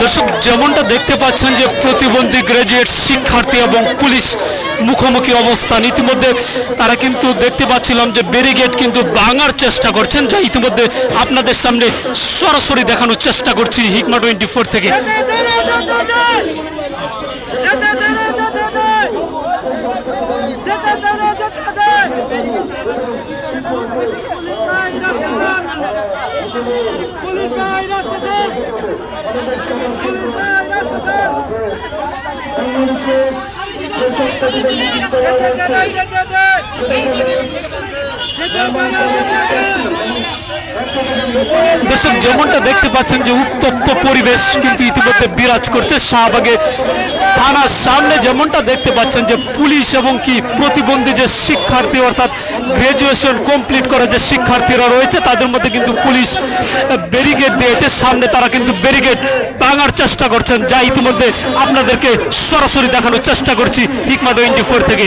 দর্শক, যেমনটা দেখতে পাচ্ছেন যে প্রতিবন্ধী গ্রাজুয়েট শিক্ষার্থী এবং পুলিশ মুখোমুখি অবস্থান ইতিমধ্যে তারা কিন্তু দেখতে পাচ্ছিলাম যে ব্যারিগেড কিন্তু ভাঙার চেষ্টা করছেন, যা ইতিমধ্যে আপনাদের সামনে সরাসরি দেখানোর চেষ্টা করছি হিকমা টোয়েন্টি ফোর থেকে। যেতে দর্শক, যেমনটা দেখতে পাচ্ছেন যে উত্তপ্ত পরিবেশ কিন্তু ইতিমধ্যে বিরাজ করছে শাহবাগে থানার সামনে। যেমনটা দেখতে পাচ্ছেন যে পুলিশ এবং কি প্রতিবন্ধী যে শিক্ষার্থী অর্থাৎ গ্রাজুয়েশন কমপ্লিট করা যে শিক্ষার্থীরা রয়েছে, তাদের মধ্যে কিন্তু পুলিশ ব্যারিগেড দিয়েছে। সামনে তারা কিন্তু ব্যারিগেড ভাঙার চেষ্টা করছেন, যা ইতিমধ্যে আপনাদেরকে সরাসরি দেখানোর চেষ্টা করছি হিকমা টোয়েন্টি ফোর থেকে।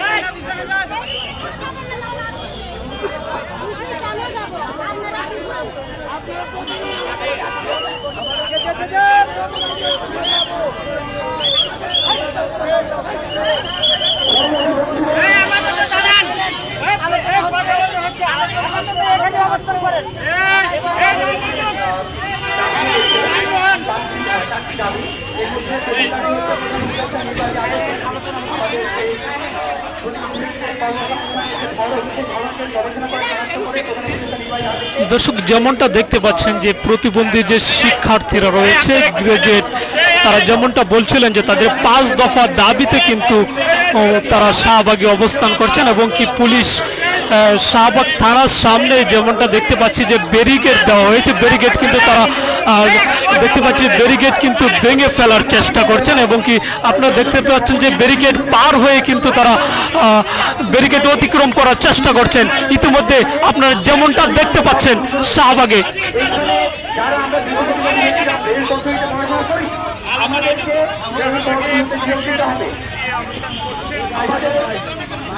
আলোচনা দর্শক, যেমনটা দেখতে পাচ্ছেন যে প্রতিবন্ধী যে শিক্ষার্থীরা রয়েছে গ্রাজুয়েট তারা যেমনটা বলছিলেন যে তাদের পাঁচ দফা দাবিতে কিন্তু তারা শাহবাগে অবস্থান করছেন এবং কি পুলিশ শাহবাগ থানার সামনে যেমনটা দেখতে পাচ্ছি যে ব্যারিকেড দেওয়া হয়েছে ব্যারিকেড কিন্তু তারা দেখতে পাচ্ছি ব্যারিকেড কিন্তু ভেঙে ফেলার চেষ্টা করছেন এবং কি আপনারা দেখতে পাচ্ছেন যে ব্যারিকেড পার হয়ে কিন্তু তারা ব্যারিকেড অতিক্রম করার চেষ্টা করছেন। ইতিমধ্যে আপনারা যেমনটা দেখতে পাচ্ছেন, শাহবাগে।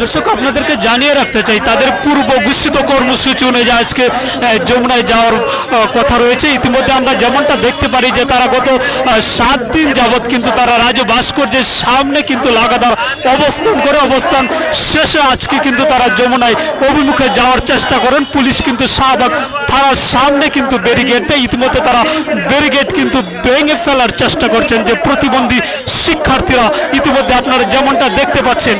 দর্শক, আপনাদেরকে জানিয়ে রাখতে চাই, তাদের পূর্ব ঘোষিত কর্মসূচি অনুযায়ী আজকে যমুনায় যাওয়ার কথা রয়েছে। ইতিমধ্যে আমরা যেমনটা দেখতে পারি যে তারা গত সাত দিন যাবৎ কিন্তু তারা রাজ্য ভাস্কর্যের সামনে কিন্তু লাগাতার অবস্থান করে, অবস্থান শেষে আজকে কিন্তু তারা যমুনায় অভিমুখে যাওয়ার চেষ্টা করেন। পুলিশ কিন্তু শাহবাগ থানার সামনে কিন্তু ব্যারিগেড ইতিমধ্যে তারা ব্যারিগেড কিন্তু ভেঙে ফেলার চেষ্টা করছেন যে প্রতিবন্ধী শিক্ষার্থীরা ইতিমধ্যে আপনারা যেমনটা দেখতে পাচ্ছেন।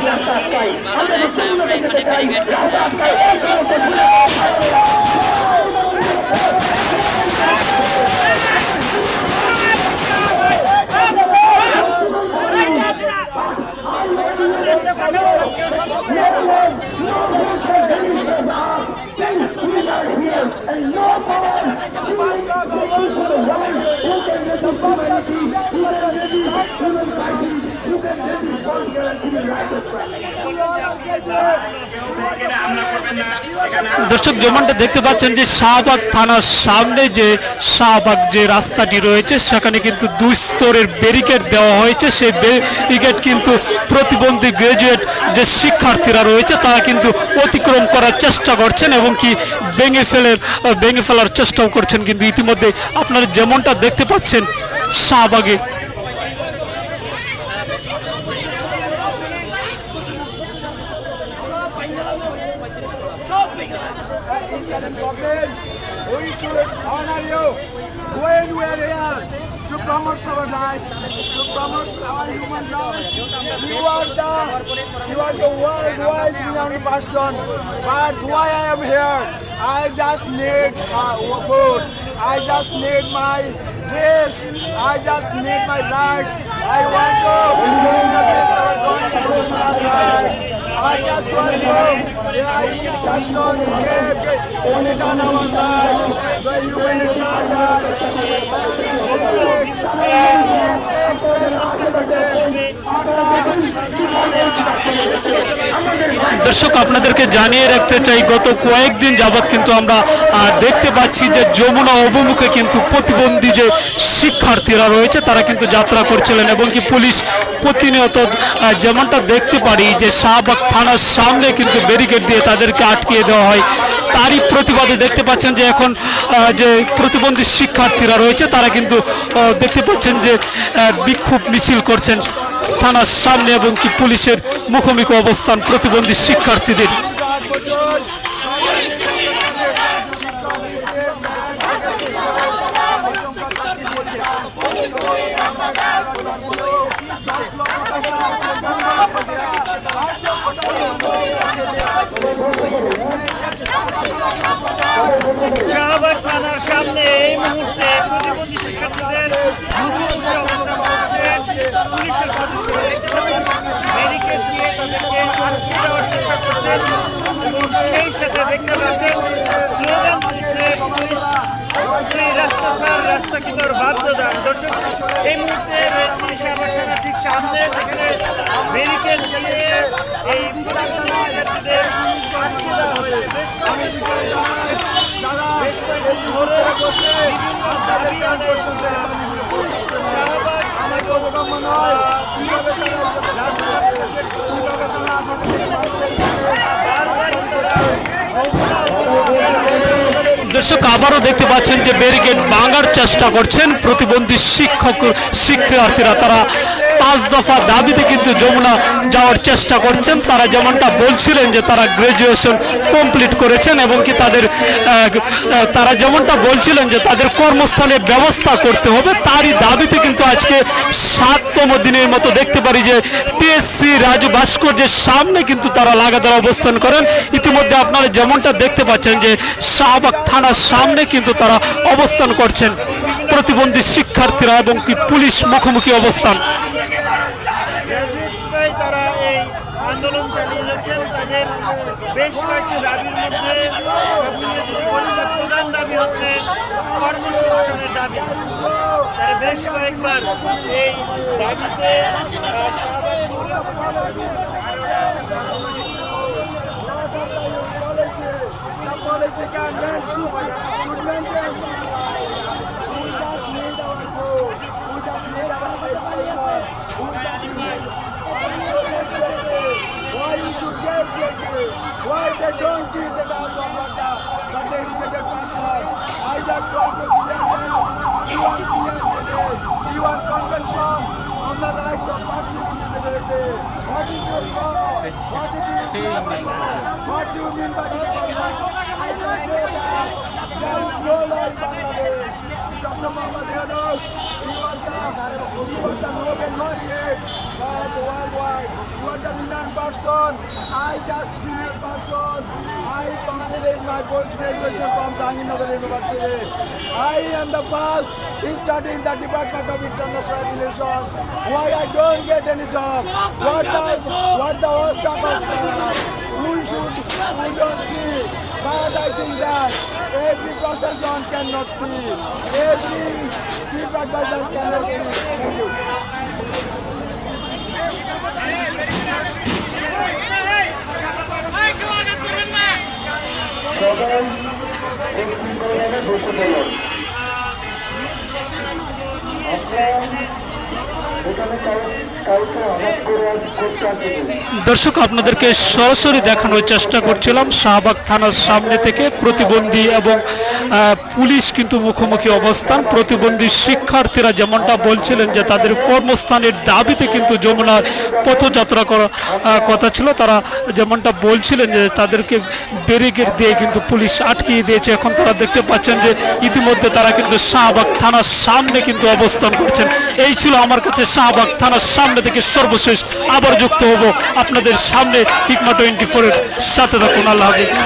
দর্শক যেমনটা দেখতে পাচ্ছেন যে শাহবাগ থানার সামনে যে শাহবাগ যে রাস্তাটি রয়েছে, সেখানে কিন্তু দুই স্তরের ব্যারিকেড দেওয়া হয়েছে। সেই ব্যারিকেড কিন্তু প্রতিবন্ধী গ্রাজুয়েট যে শিক্ষার্থীরা রয়েছে, তারা কিন্তু অতিক্রম করার চেষ্টা করছেন এবং কি ভেঙে ফেলের ভেঙে ফেলার চেষ্টাও করছেন। কিন্তু ইতিমধ্যে আপনারা যেমনটা দেখতে পাচ্ছেন, শাহবাগে Who is honor you? When we are here, to promote our rights, to promote our human rights. You are the, you are the worldwide renowned person. But why I am here? I just need food. I just need my dress. I just need my rights. I want to. I just want to know the Irish touchdown to give Unitan our lives, the UN Charter, the Express After the Day, the দর্শক, আপনাদেরকে জানিয়ে রাখতে চাই, গত কয়েকদিন যাবৎ কিন্তু আমরা দেখতে পাচ্ছি যে যমুনা অভিমুখে কিন্তু প্রতিবন্ধী যে শিক্ষার্থীরা রয়েছে, তারা কিন্তু যাত্রা করছিলেন এবং কি পুলিশ প্রতিনিয়ত যেমনটা দেখতে পারি যে শাহবাগ থানার সামনে কিন্তু ব্যারিকেড দিয়ে তাদেরকে আটকিয়ে দেওয়া হয়। তারই প্রতিবাদে দেখতে পাচ্ছেন যে এখন যে প্রতিবন্ধী শিক্ষার্থীরা রয়েছে, তারা কিন্তু দেখতে পাচ্ছেন যে বিক্ষোভ মিছিল করছেন থানার সামনে এবং কি পুলিশের মুখোমুখি অবস্থান প্রতিবন্ধী শিক্ষার্থীদের। সামনে এই মুহূর্তে প্রতিবন্ধী শিক্ষার্থীদের পুলিশের ব্যারিকেড দিয়ে তাদেরকে আটকে দেওয়ার চেষ্টা করছেন সেই সাথে দেখতে পাচ্ছেন স্লোগান রাস্তা ছাড় রাস্তা কি তোর বাধ্যদান দর্শক এই মুহূর্তে রয়েছে শাহবাগ ঠিক সামনে যেখানে ব্যারিকেড দিয়ে এই শিক্ষার্থীদের দেওয়া হয়েছে বেশ যারা বেশ ঘরে বসে Calma aí que eu vou jogar. দর্শক আবারও দেখতে পাচ্ছেন যে ব্যারিকেড ভাঙার চেষ্টা করছেন প্রতিবন্ধী শিক্ষক, শিক্ষার্থীরা। তারা পাঁচ দফা দাবিতে কিন্তু যমুনা যাওয়ার চেষ্টা করছেন। তারা যেমনটা বলছিলেন যে তারা গ্রাজুয়েশন কমপ্লিট করেছেন এবং কি তাদের তারা যেমনটা বলছিলেন যে তাদের কর্মস্থানের ব্যবস্থা করতে হবে, তারই দাবিতে কিন্তু আজকে সাততম দিনের মতো দেখতে পারি যে টিএসসি রাজু ভাস্কর্যের সামনে কিন্তু তারা লাগাতার অবস্থান করেন। ইতিমধ্যে আপনারা যেমনটা দেখতে পাচ্ছেন যে শাহবাগ থানার সামনে কিন্তু তারা অবস্থান করছেন। প্রতিবন্ধী শিক্ষার্থীরা এবং কি পুলিশ মুখোমুখি অবস্থান। তারা এই আন্দোলন চালিয়ে তাদের বেশ কয়েকটি দাবির মধ্যে দাবি কর্মসংস্থানের দাবি। বেশ কয়েকবার এই দাবিতে knowledge. We just our goal. We just our. We just why you should get safety? Why they don't give the council water, but they give the council? I just want to give them help. Even yesterday, even convention on the rights of persons with disability. What is your call? What is your What do you mean by the person. I just finished person. I completed my post graduation from Jahangirnagar University. I am the first studying the Department of International Relations. Why I don't get any job? What does what the worst of us we should we don't see. But I think that every procession cannot see. Every chief advisor cannot see. Thank you. সবাই এই শৃঙ্খলাভাবে বসে বলুন আপনারা এখানে কারো করে দর্শক আপনাদেরকে সরাসরি দেখানোর চেষ্টা করছিলাম। শাহবাগ থানার সামনে থেকে প্রতিবন্ধী এবং পুলিশ কিন্তু মুখোমুখি অবস্থান। প্রতিবন্ধী শিক্ষার্থীরা যেমনটা বলছিলেন যে তাদের কর্মস্থানের দাবিতে কিন্তু যমুনার পথযাত্রা আহ, কথা ছিল। তারা যেমনটা বলছিলেন যে তাদেরকে ব্যারিকেড দিয়ে কিন্তু পুলিশ আটকিয়ে দিয়েছে। এখন তারা দেখতে পাচ্ছেন যে ইতিমধ্যে তারা কিন্তু শাহবাগ থানার সামনে কিন্তু অবস্থান করছেন। এই ছিল আমার কাছে শাহবাগ থানার সামনে থেকে সর্বশেষ আবার যুক্ত হব আপনাদের সামনে ইকমা টোয়েন্টি ফোরের সাথে থাকুন আল্লাহ হাফিজ।